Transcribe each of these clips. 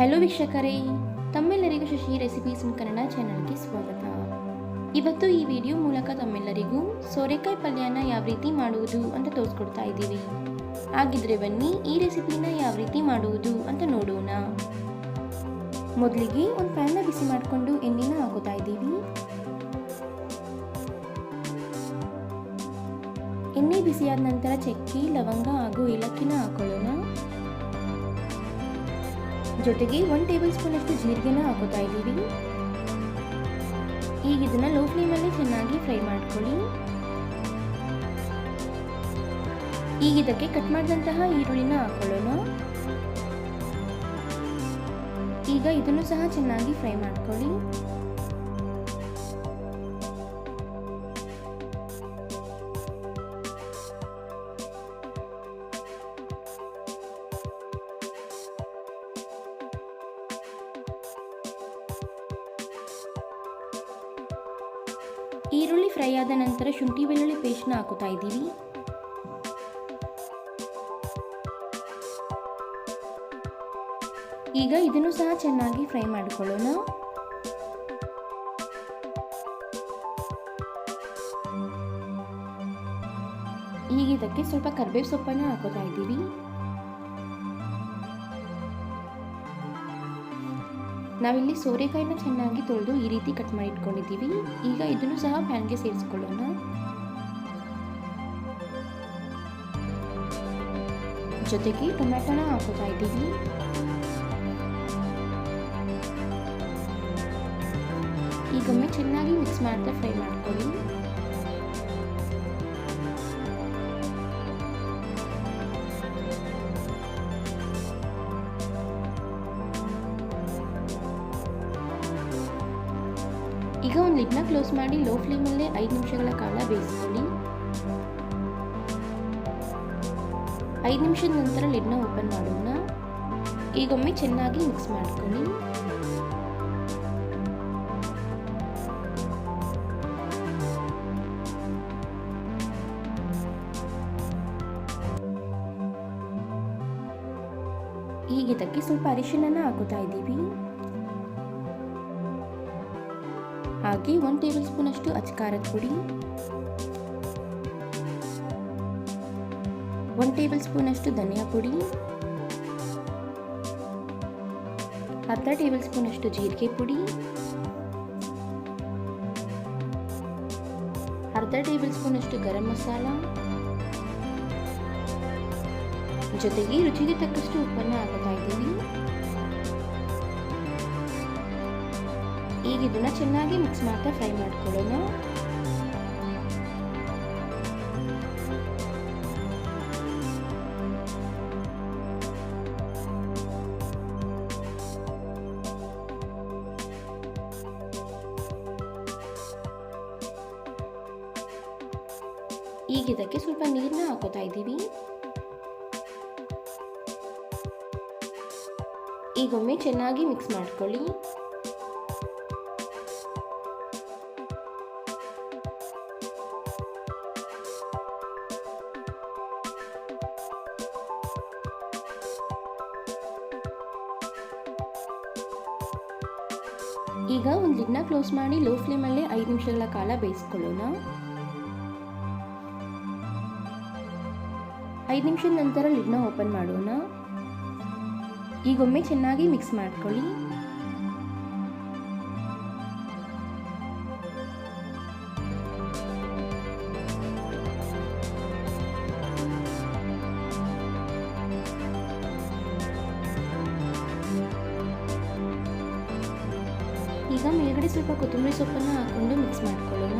Hello ವೀಕ್ಷಕರೇ, ತಮ್ಮೆಲ್ಲರಿಗೂ Shashi recipes Kannada ಚಾನಲ್ಗೆ ಸ್ವಾಗತ. ಇವತ್ತು ಈ ವಿಡಿಯೋ ಮೂಲಕ ತಮ್ಮೆಲ್ಲರಿಗೂ ಸೋರೆಕಾಯಿ ಪಲ್ಯನ ಯಾವ ರೀತಿ ಮಾಡುವುದು ಅಂತ ತೋರಿಸ್ಕೊಡ್ತಾ ಇದ್ದೀವಿ. ಹಾಗಿದ್ರೆ ಬನ್ನಿ ಈ ರೆಸಿಪಿನ ಯಾವ ರೀತಿ ಮಾಡುವುದು ಅಂತ ನೋಡೋಣ. ಮೊದಲಿಗೆ ಒಂದು ಪ್ಯಾನ್ನ ಬಿಸಿ ಮಾಡಿಕೊಂಡು ಎಣ್ಣೆನ ಹಾಕೋತಾ ಇದ್ದೀವಿ. ಎಣ್ಣೆ ಬಿಸಿಯಾದ ನಂತರ ಚಕ್ಕೆ, ಲವಂಗ ಹಾಗೂ ಏಲಕ್ಕಿನ ಹಾಕೊಳ್ಳೋಣ. ಜೊತೆಗೆ ಒನ್ ಟೇಬಲ್ ಸ್ಪೂನ್ ಅಷ್ಟು ಜೀರಿಗೆನ ಹಾಕೋತಾ ಇದ್ದೀವಿ. ಈಗ ಇದನ್ನ ಲೋ ಫ್ಲೇಮಲ್ಲಿ ಚೆನ್ನಾಗಿ ಫ್ರೈ ಮಾಡ್ಕೊಳ್ಳಿ. ಈಗ ಇದಕ್ಕೆ ಕಟ್ ಮಾಡಿದಂತಹ ಈರುಳ್ಳಿನ ಹಾಕೊಳ್ಳೋಣ. ಈಗ ಇದನ್ನು ಸಹ ಚೆನ್ನಾಗಿ ಫ್ರೈ ಮಾಡ್ಕೊಳ್ಳಿ. ಈರುಳ್ಳಿ ಫ್ರೈ ಆದ ನಂತರ ಶುಂಠಿ ಬೆಳ್ಳುಳ್ಳಿ ಪೇಸ್ಟ್ನ ಹಾಕೋತಾ ಇದ್ದೀವಿ ಈಗ ಇದನ್ನು ಸಹ ಚೆನ್ನಾಗಿ ಫ್ರೈ ಮಾಡಿಕೊಳ್ಳೋಣ. ಈಗ ಇದಕ್ಕೆ ಸ್ವಲ್ಪ ಕರ್ಬೇವು ಸೊಪ್ಪನ್ನು ಹಾಕೋತಾ ಇದ್ದೀವಿ ನಾವಿಲ್ಲಿ ಸೋರೆಕಾಯಿನ ಚೆನ್ನಾಗಿ ತೊಳೆದು ಈ ರೀತಿ ಕಟ್ ಮಾಡಿ ಇಟ್ಕೊಂಡಿದ್ದೀವಿ. ಈಗ ಇದನ್ನು ಸಹ ಪ್ಯಾನ್ಗೆ ಸೇರಿಸ್ಕೊಳ್ಳೋಣ. ಜೊತೆಗೆ ಟೊಮ್ಯಾಟೊನ ಹಾಕೋತಾ ಇದ್ದೀವಿ. ಈಗೊಮ್ಮೆ ಚೆನ್ನಾಗಿ ಮಿಕ್ಸ್ ಮಾಡ್ತಾ ಫ್ರೈ ಮಾಡ್ಕೊಳ್ಳಿ. ಈಗ ಒಂದು ಲಿಡ್ನ ಕ್ಲೋಸ್ ಮಾಡಿ ಲೋ ಫ್ಲೇಮಲ್ಲೇ ಐದು ನಿಮಿಷಗಳ ಕಾಲ ಬೇಯಿಸ್ಕೊಳ್ಳಿ. ಐದು ನಿಮಿಷದ ನಂತರ ಲಿಡ್ನ ಓಪನ್ ಮಾಡೋಣ. ಈಗೊಮ್ಮೆ ಚೆನ್ನಾಗಿ ಮಿಕ್ಸ್ ಮಾಡ್ಕೊಳ್ಳಿ. ಈಗ ಇದಕ್ಕೆ ಸ್ವಲ್ಪ ಅರಿಶಿನ ಹಾಕೋತಾ ಇದ್ದೀವಿ. ಹಾಗೆ ಒನ್ ಟೇಬಲ್ ಸ್ಪೂನಷ್ಟು ಅಚ್ಕಾರದ ಪುಡಿ. ಒನ್ ಟೇಬಲ್ ಸ್ಪೂನಷ್ಟು ಧನಿಯಾ ಪುಡಿ. ಅರ್ಧ ಟೇಬಲ್ ಸ್ಪೂನಷ್ಟು ಜೀರಿಗೆ ಪುಡಿ. ಅರ್ಧ ಟೇಬಲ್ ಸ್ಪೂನಷ್ಟು ಗರಂ ಮಸಾಲ. ಜೊತೆಗೆ ರುಚಿಗೆ ತಕ್ಕಷ್ಟು ಉಪ್ಪನ್ನು ಹಾಕುತ್ತಾ ಇದ್ದೀವಿ ಈಗ ಇದನ್ನ ಚೆನ್ನಾಗಿ ಮಿಕ್ಸ್ ಮಾಡ್ತಾ ಫ್ರೈ ಮಾಡ್ಕೊಳ್ಳೋಣ. ಈಗ ಇದಕ್ಕೆ ಸ್ವಲ್ಪ ನೀರನ್ನ ಹಾಕೋತಾ ಇದ್ದೀವಿ. ಈಗೊಮ್ಮೆ ಚೆನ್ನಾಗಿ ಮಿಕ್ಸ್ ಮಾಡ್ಕೊಳ್ಳಿ. ಈಗ ಒಂದು ಲಿಡ್ನ ಕ್ಲೋಸ್ ಮಾಡಿ ಲೋ ಫ್ಲೇಮಲ್ಲೇ ಐದು ನಿಮಿಷಗಳ ಕಾಲ ಬೇಯಿಸ್ಕೊಳ್ಳೋಣ. ಐದು ನಿಮಿಷದ ನಂತರ ಲಿಡ್ನ ಓಪನ್ ಮಾಡೋಣ. ಈಗೊಮ್ಮೆ ಚೆನ್ನಾಗಿ ಮಿಕ್ಸ್ ಮಾಡ್ಕೊಳ್ಳಿ. ಈಗ ಮೇಲ್ಗಡೆ ಸ್ವಲ್ಪ ಕೊತ್ತಂಬರಿ ಸೊಪ್ಪನ್ನು ಹಾಕೊಂಡು ಮಿಕ್ಸ್ ಮಾಡ್ಕೊಳ್ಳೋಣ.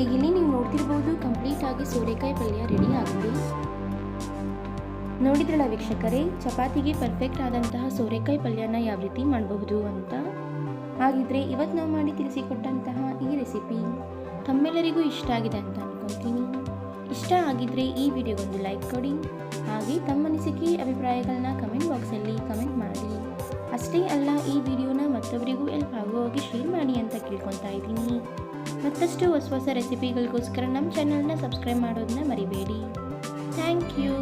ಈಗ ಇಲ್ಲಿ ನೀವು ನೋಡ್ತಿರ್ಬೋದು ಕಂಪ್ಲೀಟ್ ಆಗಿ ಸೋರೆಕಾಯಿ ಪಲ್ಯ ರೆಡಿ ಆಗಿದೆ. ನೋಡಿದ್ರಲ್ಲ ವೀಕ್ಷಕರೇ, ಚಪಾತಿಗೆ ಪರ್ಫೆಕ್ಟ್ ಆದಂತಹ ಸೋರೆಕಾಯಿ ಪಲ್ಯನ ಯಾವ ರೀತಿ ಮಾಡಬಹುದು ಅಂತ? ಹಾಗಿದ್ರೆ ಇವತ್ತು ನಾವು ಮಾಡಿ ತಿಳಿಸಿಕೊಟ್ಟಂತಹ ಈ ರೆಸಿಪಿ ತಮ್ಮೆಲ್ಲರಿಗೂ ಇಷ್ಟ ಆಗಿದೆ ಅಂತ ಅನ್ಕೊತೀನಿ. ಇಷ್ಟ ಆಗಿದ್ರೆ ಈ ವಿಡಿಯೋಗೊಂದು ಲೈಕ್ ಕೊಡಿ. ಹಾಗೆ ತಮ್ಮ ಅನಿಸಿಕೆ ಅಭಿಪ್ರಾಯಗಳನ್ನ ಕಮೆಂಟ್ ಬಾಕ್ಸಲ್ಲಿ ಕಮೆಂಟ್ ಮಾಡಿ. ಅಷ್ಟೇ ಅಲ್ಲ, ಈ ವಿಡಿಯೋನ ಮತ್ತೊಬ್ಬರಿಗೂ ಎಲ್ಪ್ ಆಗೋ ಹಾಗೆ ಶೇರ್ ಮಾಡಿ ಅಂತ ಕೇಳ್ಕೊತಾ ಇದ್ದೀನಿ. ಮತ್ತಷ್ಟು ಹೊಸ ಹೊಸ ರೆಸಿಪಿಗಳಿಗೋಸ್ಕರ ನಮ್ಮ ಚಾನಲ್ನ ಸಬ್ಸ್ಕ್ರೈಬ್ ಮಾಡೋದನ್ನ ಮರಿಬೇಡಿ. Thank you